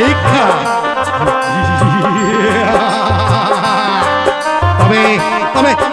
ভিক্ষা তবে তবে